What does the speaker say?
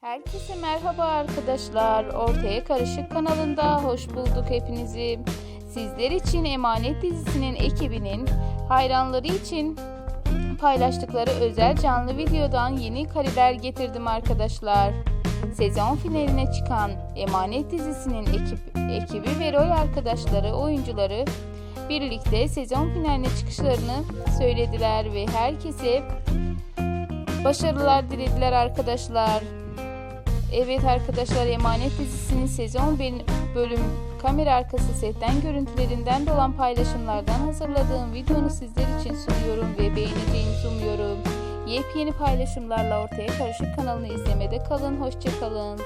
Herkese merhaba arkadaşlar. Ortaya Karışık kanalında hoş bulduk hepinizi. Sizler için Emanet dizisinin ekibinin hayranları için paylaştıkları özel canlı videodan yeni kareler getirdim arkadaşlar. Sezon finaline çıkan Emanet dizisinin ekip, ekibi ve rol arkadaşları, oyuncuları birlikte sezon finaline çıkışlarını söylediler ve herkese başarılar dilediler arkadaşlar. Evet arkadaşlar Emanet dizisinin sezon 1 bölüm kamera arkası setten görüntülerinden de olan paylaşımlardan hazırladığım videonu sizler için sunuyorum ve beğeneceğinizi umuyorum. Yepyeni paylaşımlarla ortaya karışık kanalını izlemede kalın. Hoşçakalın.